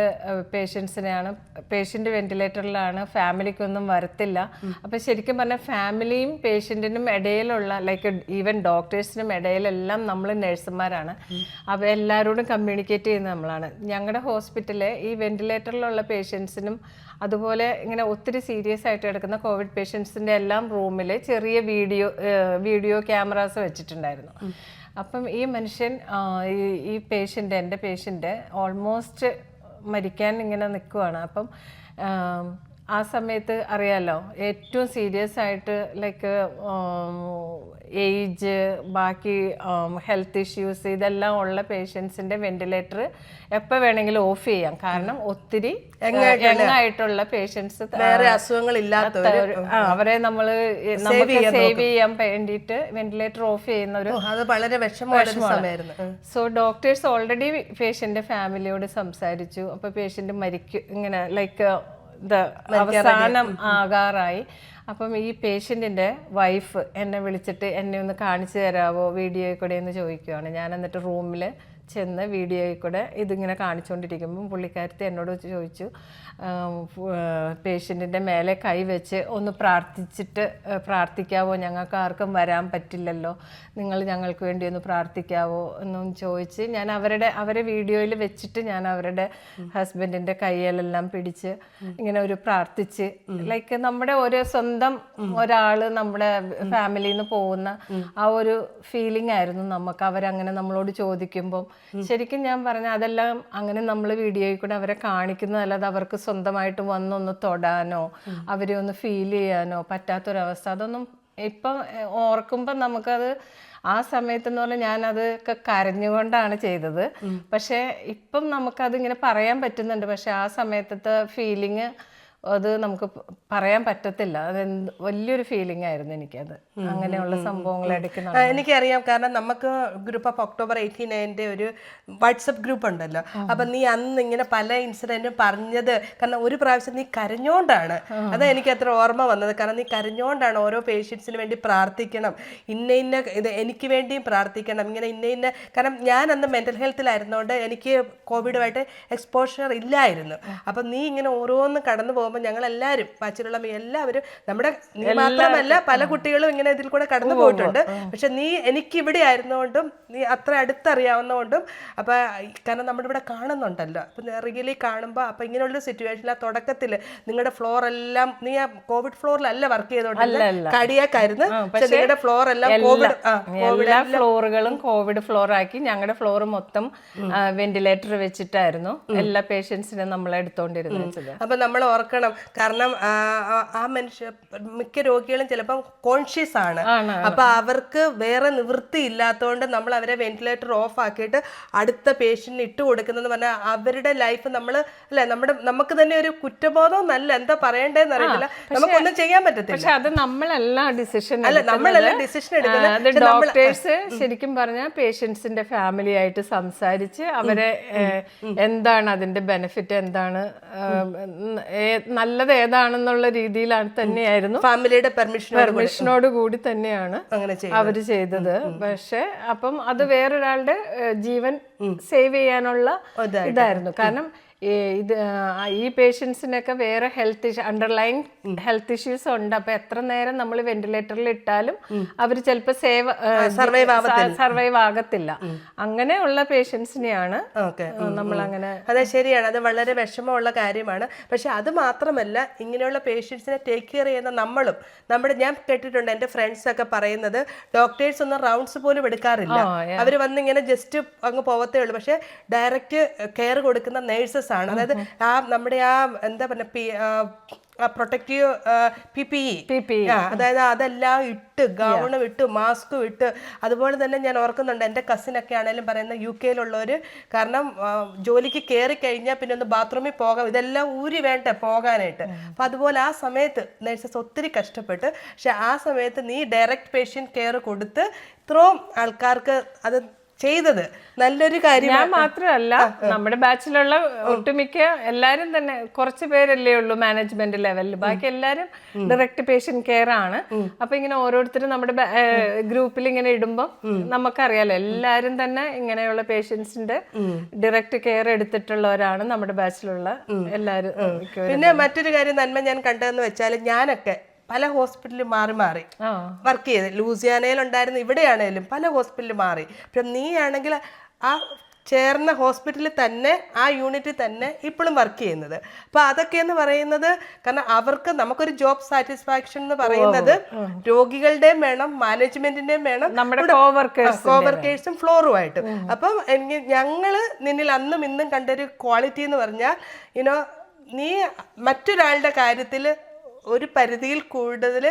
പേഷ്യൻസിനെയാണ് പേഷ്യന്റ് വെന്റിലേറ്ററിലാണ് ഫാമിലിക്കൊന്നും വരത്തില്ല. അപ്പം ശരിക്കും പറഞ്ഞാൽ ഫാമിലിയും പേഷ്യന്റിനും ഇടയിലുള്ള ലൈക്ക് ഈവൻ ഡോക്ടേഴ്സിനും ഇടയിലെല്ലാം നമ്മൾ നഴ്സുമാരാണ് അപ്പോൾ എല്ലാവരോടും കമ്മ്യൂണിക്കേറ്റ് ചെയ്യുന്ന നമ്മളാണ്. ഞങ്ങളുടെ ഹോസ്പിറ്റലിൽ ഈ വെന്റിലേറ്ററിലുള്ള പേഷ്യൻസിനും അതുപോലെ ഇങ്ങനെ ഒത്തിരി സീരിയസ് ആയിട്ട് എടുക്കുന്ന കോവിഡ് പേഷ്യൻസിന്റെ എല്ലാം റൂമിൽ ചെറിയ വീഡിയോ വീഡിയോ ക്യാമറാസ് വെച്ചിട്ടുണ്ടായിരുന്നു. അപ്പം ഈ മനുഷ്യൻ ഈ പേഷ്യന്റ് എന്റെ പേഷ്യന്റ് ഓൾമോസ്റ്റ് മരിക്കാൻ ഇങ്ങനെ നിൽക്കുവാണ് അപ്പം ആം, സമയത്ത് അറിയാലോ ഏറ്റവും സീരിയസ് ആയിട്ട് ലൈക്ക് ഏജ് ബാക്കി ഹെൽത്ത് ഇഷ്യൂസ് ഇതെല്ലാം ഉള്ള പേഷ്യൻസിന്റെ വെന്റിലേറ്റർ എപ്പോൾ വേണമെങ്കിലും ഓഫ് ചെയ്യാം. കാരണം ഒത്തിരി ആയിട്ടുള്ള പേഷ്യൻസ് വേറെ അസുഖങ്ങൾ ഇല്ലാത്തവർ അവരെ നമ്മൾ നമുക്ക് സേവ് ചെയ്യാൻ വേണ്ടിയിട്ട് വെന്റിലേറ്റർ ഓഫ് ചെയ്യുന്ന ഒരു അത് വളരെ വിഷമമായിരുന്നു. സോ ഡോക്ടേഴ്സ് ഓൾറെഡി പേഷ്യന്റെ ഫാമിലിയോട് സംസാരിച്ചു. അപ്പൊ പേഷ്യന്റ് മരിക്കും ഇങ്ങനെ ലൈക്ക് അവസാനം ആകാറായി. അപ്പം ഈ പേഷ്യന്റിന്റെ വൈഫ് എന്നെ വിളിച്ചിട്ട് എന്നെ ഒന്ന് കാണിച്ചു തരാവോ വീഡിയോയിൽ കൂടെ എന്ന് ചോദിക്കുവാണ്. ഞാൻ എന്നിട്ട് റൂമിൽ ചെന്ന് വീഡിയോയിൽ കൂടെ ഇതിങ്ങനെ കാണിച്ചുകൊണ്ടിരിക്കുമ്പം പുള്ളിക്കാരത്തി എന്നോട് ചോദിച്ചു പേഷ്യന്റിന്റെ മേലെ കൈവച്ച് ഒന്ന് പ്രാർത്ഥിച്ചിട്ട് പ്രാർത്ഥിക്കാവോ? ഞങ്ങൾക്ക് ആർക്കും വരാൻ പറ്റില്ലല്ലോ. നിങ്ങൾ ഞങ്ങൾക്ക് വേണ്ടി ഒന്ന് പ്രാർത്ഥിക്കാവോ? എന്നും ചോദിച്ച് ഞാൻ അവരുടെ അവരെ വീഡിയോയിൽ വെച്ചിട്ട് ഞാൻ അവരുടെ ഹസ്ബൻഡിന്റെ കയ്യിലെല്ലാം പിടിച്ച് ഇങ്ങനെ ഒരു പ്രാർത്ഥിച്ച് ലൈക്ക് നമ്മുടെ ഒരു സ്വന്തം ഒരാൾ നമ്മുടെ ഫാമിലിയിൽ നിന്ന് പോകുന്ന ആ ഒരു ഫീലിംഗ് ആയിരുന്നു നമുക്ക്. അവരങ്ങനെ നമ്മളോട് ചോദിക്കുമ്പം ശരിക്കും ഞാൻ പറഞ്ഞ അതെല്ലാം അങ്ങനെ നമ്മൾ വീഡിയോയിൽ കൂടെ അവരെ കാണിക്കുന്നതല്ലാതെ അവർക്ക് സ്വന്തമായിട്ട് വന്നൊന്ന് തൊടാനോ അവരെ ഒന്ന് ഫീൽ ചെയ്യാനോ പറ്റാത്തൊരവസ്ഥ അതൊന്നും ഇപ്പം ഓർക്കുമ്പോൾ ഓർക്കുമ്പം നമുക്കത് ആ സമയത്ത് എന്ന് പറഞ്ഞാൽ ഞാനതൊക്കെ കരഞ്ഞുകൊണ്ടാണ് ചെയ്തത്. പക്ഷേ ഇപ്പം നമുക്കതിങ്ങനെ പറയാൻ പറ്റുന്നുണ്ട്. പക്ഷെ ആ സമയത്തത്തെ ഫീലിങ് അത് നമുക്ക് പറയാൻ പറ്റത്തില്ല. അത് വലിയൊരു ഫീലിംഗ് ആയിരുന്നു എനിക്കത്. അങ്ങനെയുള്ള ആ, എനിക്കറിയാം. കാരണം നമുക്ക് ഗ്രൂപ്പ് ഓഫ് ഒക്ടോബർ എയ്റ്റി നയന്റെ ഒരു വാട്സപ്പ് ഗ്രൂപ്പ് ഉണ്ടല്ലോ. അപ്പൊ നീ അന്ന് ഇങ്ങനെ പല ഇൻസിഡന്റും പറഞ്ഞത് കാരണം ഒരു പ്രാവശ്യം നീ കരഞ്ഞോണ്ടാണ്. അതാ എനിക്ക് അത്ര ഓർമ്മ വന്നത്. കാരണം നീ കരഞ്ഞോണ്ടാണ് ഓരോ പേഷ്യൻസിന് വേണ്ടി പ്രാർത്ഥിക്കണം. ഇന്ന ഇന്ന ഇത് എനിക്ക് വേണ്ടിയും പ്രാർത്ഥിക്കണം. ഇങ്ങനെ ഇന്ന ഇന്ന. കാരണം ഞാൻ അന്ന് മെന്റൽ ഹെൽത്തിലായിരുന്നോണ്ട് എനിക്ക് കോവിഡുമായിട്ട് എക്സ്പോഷർ ഇല്ലായിരുന്നു. അപ്പൊ നീ ഇങ്ങനെ ഓരോന്ന് കടന്നു പോകുമ്പോൾ ഞങ്ങൾ എല്ലാവരും ബാച്ചിലുള്ള എല്ലാവരും നമ്മുടെ നീ മാത്രമല്ല പല കുട്ടികളും ഇങ്ങനെ ഇതിൽ കൂടെ കടന്നു പോയിട്ടുണ്ട്. പക്ഷെ നീ എനിക്ക് ഇവിടെ ആയിരുന്നുകൊണ്ടും നീ അത്ര അടുത്തറിയാവുന്നതുകൊണ്ടും അപ്പൊ കാരണം നമ്മുടെ ഇവിടെ കാണുന്നുണ്ടല്ലോ. അപ്പൊ റിയലി കാണുമ്പോൾ അപ്പൊ ഇങ്ങനെയുള്ള സിറ്റുവേഷനിൽ ആ തുടക്കത്തിൽ നിങ്ങളുടെ ഫ്ലോർ എല്ലാം നീ ആ കോവിഡ് ഫ്ലോറിലല്ല വർക്ക് ചെയ്തോണ്ടില്ല കടിയാക്കായിരുന്നു. പക്ഷെ നിങ്ങളുടെ ഫ്ലോർ എല്ലാം കോവിഡ് എല്ലാ ഫ്ലോറുകളും കോവിഡ് ഫ്ലോർ ആക്കി ഞങ്ങളുടെ ഫ്ലോർ മൊത്തം വെന്റിലേറ്റർ വെച്ചിട്ടായിരുന്നു. എല്ലാ പേഷ്യൻസിനും നമ്മൾ എടുത്തോണ്ടിരുന്നത്. അപ്പൊ നമ്മൾ ഓർക്കണം കാരണം ആ, ആ- മനുഷ്യ മിക്ക രോഗികളും ചിലപ്പോൾ കോൺഷ്യസ് ആണ്. അപ്പൊ അവർക്ക് വേറെ നിവൃത്തി ഇല്ലാത്തതുകൊണ്ട് നമ്മൾ അവരെ വെന്റിലേറ്റർ ഓഫ് ആക്കിയിട്ട് അടുത്ത പേഷ്യന്റിന് ഇട്ട് കൊടുക്കുന്നതെന്ന് പറഞ്ഞാൽ അവരുടെ ലൈഫ് നമ്മൾ അല്ലെ നമ്മുടെ നമുക്ക് തന്നെ ഒരു കുറ്റബോധം നല്ല എന്താ പറയണ്ടേന്ന് അറിയില്ല നമുക്കൊന്നും ചെയ്യാൻ പറ്റത്തില്ല. പക്ഷെ അത് നമ്മളല്ല ഡിസിഷൻ അല്ല നമ്മളല്ല ഡിസിഷൻ എടുക്കുന്നത്. ഡോക്ടേഴ്സ് ശരിക്കും പറഞ്ഞാൽ പേഷ്യൻസിന്റെ ഫാമിലി ആയിട്ട് സംസാരിച്ച് അവരെ എന്താണ് അതിന്റെ ബെനിഫിറ്റ് എന്താണ് നല്ലത് ഏതാണെന്നുള്ള രീതിയിലാണ് തന്നെയായിരുന്നു. ഫാമിലിയുടെ പെർമിഷൻ പെർമിഷനോട് കൂടി തന്നെയാണ് അവർ ചെയ്തത്. പക്ഷെ അപ്പം അത് വേറൊരാളുടെ ജീവൻ സേവ് ചെയ്യാനുള്ള ഇതായിരുന്നു. കാരണം ഇത് ഈ പേഷ്യൻസിനൊക്കെ വേറെ ഹെൽത്ത് അണ്ടർലൈൻ ഹെൽത്ത് ഇഷ്യൂസ് ഉണ്ട്. അപ്പൊ എത്ര നേരം നമ്മൾ വെന്റിലേറ്ററിൽ ഇട്ടാലും അവർ ചിലപ്പോൾ സേവ് സർവൈവ് ആകത്തില്ല. അങ്ങനെയുള്ള പേഷ്യൻസിനെയാണ് നമ്മൾ അങ്ങനെ അതെ ശരിയാണ്. അത് വളരെ വിഷമമുള്ള കാര്യമാണ്. പക്ഷെ അത് മാത്രമല്ല ഇങ്ങനെയുള്ള പേഷ്യൻസിനെ ടേക്ക് കെയർ ചെയ്യുന്ന നമ്മളും നമ്മുടെ ഞാൻ കേട്ടിട്ടുണ്ട് എന്റെ ഫ്രണ്ട്സ് ഒക്കെ പറയുന്നത് ഡോക്ടേഴ്സ് ഒന്നും റൗണ്ട്സ് പോലും എടുക്കാറില്ല. അവർ വന്ന് ഇങ്ങനെ ജസ്റ്റ് അങ്ങ് പോവത്തേ ഉള്ളൂ. പക്ഷെ ഡയറക്റ്റ് കെയർ കൊടുക്കുന്ന നേഴ്സസ് ആണ് അതായത് ആ നമ്മുടെ ആ എന്താ പറയുക പ്രൊട്ടക്റ്റീവ് പി പി ഇ. അതായത് അതെല്ലാം ഇട്ട് ഗൗണും ഇട്ട് മാസ്കും ഇട്ട്. അതുപോലെ തന്നെ ഞാൻ ഓർക്കുന്നുണ്ട് എന്റെ കസിനൊക്കെ ആണെങ്കിലും പറയുന്ന യു കെയിലുള്ളവർ കാരണം ജോലിക്ക് കയറി കഴിഞ്ഞാൽ പിന്നെ ഒന്ന് ബാത്റൂമിൽ പോകാം. ഇതെല്ലാം ഊരി വേണ്ടേ പോകാനായിട്ട്. അപ്പം അതുപോലെ ആ സമയത്ത് നഴ്സസ് ഒത്തിരി കഷ്ടപ്പെട്ട് പക്ഷെ ആ സമയത്ത് നീ ഡയറക്റ്റ് പേഷ്യന്റ് കെയർ കൊടുത്ത് ഇത്രയും ആൾക്കാർക്ക് അത് ചെയ്തത്. നല്ലൊരു കാര്യം ഞാൻ മാത്രമല്ല നമ്മുടെ ബാച്ചിലുള്ള ഒട്ടുമിക്ക എല്ലാരും തന്നെ കുറച്ച് പേരല്ലേ ഉള്ളൂ മാനേജ്മെന്റ് ലെവലിൽ ബാക്കി എല്ലാരും ഡയറക്റ്റ് പേഷ്യന്റ് കെയർ ആണ്. അപ്പൊ ഇങ്ങനെ ഓരോരുത്തരും നമ്മുടെ ഗ്രൂപ്പിൽ ഇങ്ങനെ ഇടുമ്പോൾ നമുക്കറിയാലോ എല്ലാരും തന്നെ ഇങ്ങനെയുള്ള പേഷ്യൻസിന്റെ ഡയറക്റ്റ് കെയർ എടുത്തിട്ടുള്ളവരാണ് നമ്മുടെ ബാച്ചിലുള്ള എല്ലാരും പിന്നെ മറ്റൊരു കാര്യം നന്മ ഞാൻ കണ്ടതെന്ന് വെച്ചാൽ ഞാനൊക്കെ പല ഹോസ്പിറ്റലിൽ മാറി മാറി. വർക്ക് ചെയ്ത്. ലൂസിയാനയിൽ ഉണ്ടായിരുന്ന ഇവിടെയാണേലും പല ഹോസ്പിറ്റലിൽ മാറി. അപ്പം നീ ആണെങ്കിൽ ആ ചേർന്ന ഹോസ്പിറ്റലിൽ തന്നെ ആ യൂണിറ്റിൽ തന്നെ ഇപ്പോഴും വർക്ക് ചെയ്യുന്നത്. അപ്പൊ അതൊക്കെ എന്ന് പറയുന്നത് കാരണം അവർക്ക് നമുക്കൊരു ജോബ് സാറ്റിസ്ഫാക്ഷൻ എന്ന് പറയുന്നത് രോഗികളുടെയും വേണം മാനേജ്മെന്റിന്റെയും വേണം. നമ്മുടെ കോവർക്കേഴ്സ് ഫ്ലോറുമായിട്ട് അപ്പം എനിക്ക് ഞങ്ങൾ നിന്നിൽ അന്നും ഇന്നും കണ്ടൊരു ക്വാളിറ്റി എന്ന് പറഞ്ഞാൽ യുനോ നീ മറ്റൊരാളുടെ കാര്യത്തിൽ ഒരു പരിധിയിൽ കൂടുതൽ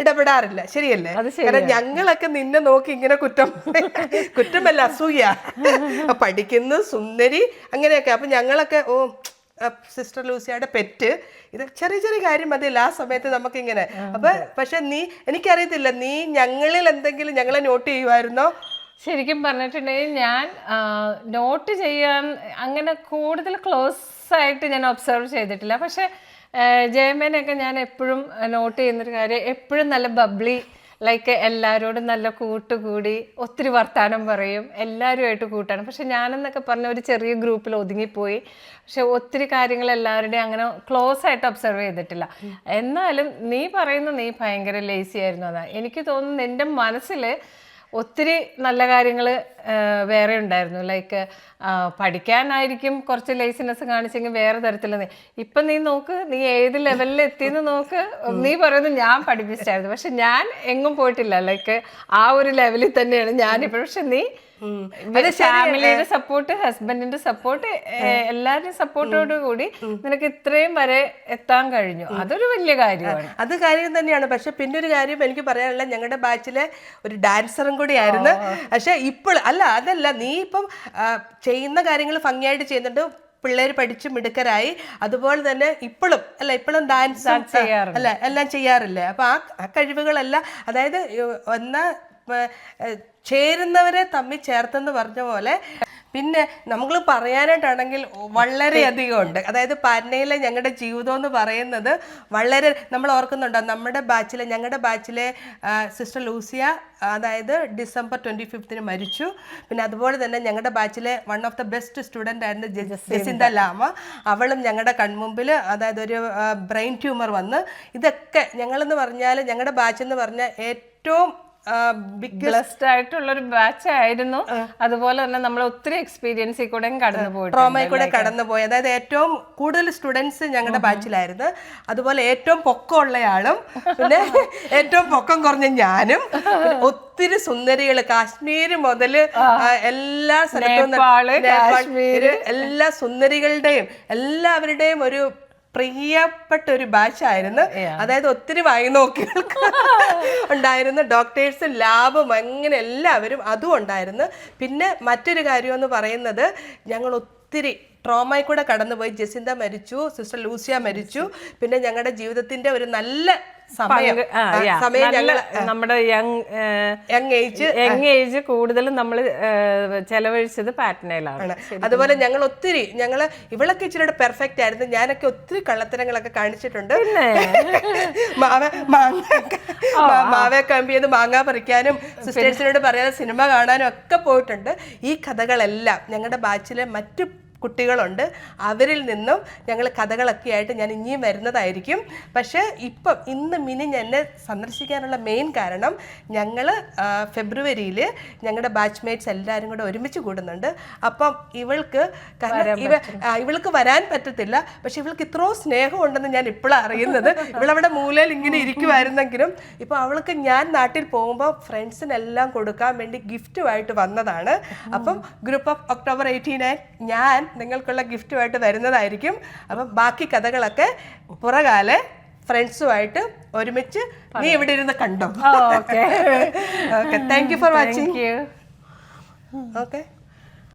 ഇടപെടാറില്ല. ശരിയല്ലേ? കാരണം ഞങ്ങളൊക്കെ നിന്നെ നോക്കി ഇങ്ങനെ കുറ്റം കുറ്റമല്ല അസൂയ. പഠിക്കുന്നു സുന്ദരി അങ്ങനെയൊക്കെ. അപ്പൊ ഞങ്ങളൊക്കെ ഓ സിസ്റ്റർ ലൂസിയുടെ പെറ്റ്. ഇത് ചെറിയ ചെറിയ കാര്യം മതിയല്ല ആ സമയത്ത് നമുക്കിങ്ങനെ. അപ്പൊ പക്ഷെ നീ എനിക്കറിയത്തില്ല നീ ഞങ്ങളിൽ എന്തെങ്കിലും ഞങ്ങളെ നോട്ട് ചെയ്യുമായിരുന്നോ ശരിക്കും പറഞ്ഞിട്ടുണ്ടെങ്കിൽ ഞാൻ നോട്ട് ചെയ്യാൻ അങ്ങനെ കൂടുതൽ ക്ലോസ് ആയിട്ട് ഞാൻ ഒബ്സർവ് ചെയ്തിട്ടില്ല. പക്ഷെ ജയമേനൊക്കെ ഞാൻ എപ്പോഴും നോട്ട് ചെയ്യുന്നൊരു കാര്യം എപ്പോഴും നല്ല ബബ്ലി ലൈക്ക് എല്ലാവരോടും നല്ല കൂട്ടുകൂടി ഒത്തിരി വർത്തമാനം പറയും എല്ലാവരുമായിട്ട് കൂട്ടാണ്. പക്ഷെ ഞാനെന്നൊക്കെ പറഞ്ഞ ഒരു ചെറിയ ഗ്രൂപ്പിൽ ഒതുങ്ങിപ്പോയി. പക്ഷെ ഒത്തിരി കാര്യങ്ങൾ എല്ലാവരുടെയും അങ്ങനെ ക്ലോസ് ആയിട്ട് ഒബ്സർവ് ചെയ്തിട്ടില്ല. എന്നാലും നീ പറയുന്ന നീ ഭയങ്കര ലേസി ആയിരുന്നു അതാ എനിക്ക് തോന്നുന്നു എന്റെ മനസ്സിൽ ഒത്തിരി നല്ല കാര്യങ്ങൾ വേറെ ഉണ്ടായിരുന്നു. ലൈക്ക് പഠിക്കാനായിരിക്കും കുറച്ച് ലേസിനെസ് കാണിച്ചെങ്കിൽ വേറെ തരത്തിലെന്ന് ഇപ്പം നീ നോക്ക് നീ ഏത് ലെവലിൽ എത്തിയെന്ന് നോക്ക് നീ പറയുന്നത് ഞാൻ പഠിപ്പിച്ചായിരുന്നു പക്ഷെ ഞാൻ എങ്ങും പോയിട്ടില്ല. ലൈക്ക് ആ ഒരു ലെവലിൽ തന്നെയാണ് ഞാനിപ്പോൾ പക്ഷെ നീ ഫാമിലിയുടെ സപ്പോർട്ട് ഹസ്ബൻഡിന്റെ സപ്പോർട്ട് എല്ലാവരുടെയും സപ്പോർട്ടോട് കൂടി നിനക്ക് ഇത്രയും വരെ എത്താൻ കഴിഞ്ഞു. അതൊരു വലിയ കാര്യമാണ്. അത് കാര്യം തന്നെയാണ്. പക്ഷെ പിന്നെ ഒരു കാര്യം എനിക്ക് പറയാനുള്ള ഞങ്ങളുടെ ബാച്ചിലെ ഒരു ഡാൻസറും കൂടി ആയിരുന്നു. പക്ഷെ ഇപ്പോൾ അല്ല അതല്ല നീ ഇപ്പം ചെയ്യുന്ന കാര്യങ്ങൾ ഭംഗിയായിട്ട് ചെയ്യുന്നുണ്ട്. പിള്ളേർ പഠിച്ച് മിടുക്കരായി. അതുപോലെ തന്നെ ഇപ്പോഴും അല്ല ഇപ്പോഴും ഡാൻസ്. അല്ല എല്ലാം ചെയ്യാറില്ലേ? അപ്പൊ ആ കഴിവുകളല്ല അതായത് എന്നാ ചേരുന്നവരെ തമ്മിൽ ചേർത്തെന്ന് പറഞ്ഞ പോലെ പിന്നെ നമ്മൾ പറയാനായിട്ടാണെങ്കിൽ വളരെയധികം ഉണ്ട്. അതായത് പാറ്റ്നയിലെ ഞങ്ങളുടെ ജീവിതം എന്ന് പറയുന്നത് വളരെ നമ്മൾ ഓർക്കുന്നുണ്ടോ? നമ്മുടെ ബാച്ചിലെ ഞങ്ങളുടെ ബാച്ചിലെ സിസ്റ്റർ ലൂസിയ അതായത് ഡിസംബർ ട്വന്റി ഫിഫ്തിന് മരിച്ചു. പിന്നെ അതുപോലെ തന്നെ ഞങ്ങളുടെ ബാച്ചിലെ one of the best student ആയിരുന്നു ജസിന്ത ലാമ. അവളും ഞങ്ങളുടെ കൺമുമ്പിൽ അതായത് ഒരു ബ്രെയിൻ ട്യൂമർ വന്ന്. ഇതൊക്കെ ഞങ്ങളെന്ന് പറഞ്ഞാൽ ഞങ്ങളുടെ ബാച്ചെന്ന് പറഞ്ഞാൽ ഏറ്റവും ബ്ലസ്ഡ് ആയിട്ടുള്ള ഒരു ബാച്ച് ആയിരുന്നു. അതുപോലെ തന്നെ നമ്മൾ ഒത്തിരി എക്സ്പീരിയൻസിൽ കൂടെ കടന്നു പോയിട്ടുണ്ട് ട്രോമയിൽ കൂടെ കടന്നുപോയി അതായത് ഏറ്റവും കൂടുതൽ സ്റ്റുഡൻസ് ഞങ്ങളുടെ ബാച്ചിലായിരുന്നു അതുപോലെ ഏറ്റവും പൊക്കമുള്ളയാളും പിന്നെ ഏറ്റവും പൊക്കം കുറഞ്ഞ ഞാനും ഒത്തിരി സുന്ദരികൾ കാശ്മീർ മുതൽ എല്ലാ സ്ഥലത്തും എല്ലാ സുന്ദരികളുടെയും എല്ലാവരുടെയും ഒരു പ്രിയപ്പെട്ട ഒരു ബാച്ച് ആയിരുന്നു അതായത് ഒത്തിരി വായിനോക്കികൾക്ക് [LAUGHS] ഉണ്ടായിരുന്നു ഡോക്ടേഴ്സ് ലാബും അങ്ങനെ എല്ലാവരും അതും ഉണ്ടായിരുന്നു. പിന്നെ മറ്റൊരു കാര്യം എന്ന് പറയുന്നത് ഞങ്ങൾ ഒത്തിരി ട്രോമയിൽ കൂടെ കടന്നുപോയി ജസിന്ത മരിച്ചു സിസ്റ്റർ ലൂസിയ മരിച്ചു. പിന്നെ ഞങ്ങളുടെ ജീവിതത്തിന്റെ ഒരു നല്ല സമയം. ഞങ്ങൾ നമ്മുടെ young young age young age കൂടുതലും നമ്മൾ ചെലവഴിച്ചത് പാറ്റ്നയിലാണ്. അതുപോലെ ഞങ്ങൾ ഒത്തിരി ഞങ്ങൾ ഇവളൊക്കെ ഇച്ചിരി പെർഫെക്റ്റ് ആയിരുന്നു. ഞാനൊക്കെ ഒത്തിരി കള്ളത്തരങ്ങളൊക്കെ കാണിച്ചിട്ടുണ്ട്. [LAUGHS] മാവ മാങ്ങ മാ- മാവയെ കമ്പി ചെയ്ത് മാങ്ങ പറിക്കാനും സിസ്റ്റേഴ്സിനോട് പറയാതെ സിനിമ കാണാനും ഒക്കെ പോയിട്ടുണ്ട്. ഈ കഥകളെല്ലാം ഞങ്ങളുടെ ബാച്ചിലെ മറ്റു കുട്ടികളുണ്ട്. അവരിൽ നിന്നും ഞങ്ങൾ കഥകളൊക്കെ ആയിട്ട് ഞാൻ ഇനിയും വരുന്നതായിരിക്കും. പക്ഷേ ഇപ്പം ഇന്ന് മിനി എന്നെ സന്ദർശിക്കാനുള്ള മെയിൻ കാരണം ഞങ്ങൾ ഫെബ്രുവരിയിൽ ഞങ്ങളുടെ ബാച്ച്മേറ്റ്സ് എല്ലാവരും കൂടെ ഒരുമിച്ച് കൂടുന്നുണ്ട്. അപ്പം ഇവൾക്ക് ഇവ ഇവൾക്ക് വരാൻ പറ്റത്തില്ല. പക്ഷെ ഇവൾക്ക് ഇത്രയോ സ്നേഹമുണ്ടെന്ന് ഞാൻ ഇപ്പോഴാണ് അറിയുന്നത്. ഇവളവിടെ മൂലയിൽ ഇങ്ങനെ ഇരിക്കുമായിരുന്നെങ്കിലും ഇപ്പോൾ അവൾക്ക് ഞാൻ നാട്ടിൽ പോകുമ്പോൾ ഫ്രണ്ട്സിനെല്ലാം കൊടുക്കാൻ വേണ്ടി ഗിഫ്റ്റുമായിട്ട് വന്നതാണ്. അപ്പം group of October eighty nine ഞാൻ നിങ്ങൾക്കുള്ള ഗിഫ്റ്റുമായിട്ട് വരുന്നതായിരിക്കും. അപ്പം ബാക്കി കഥകളൊക്കെ പുറകാലെ ഫ്രണ്ട്സുമായിട്ട് ഒരുമിച്ച് നീ ഇവിടെ ഇരുന്ന് കണ്ടോ? Okay. Okay thank you for watching okay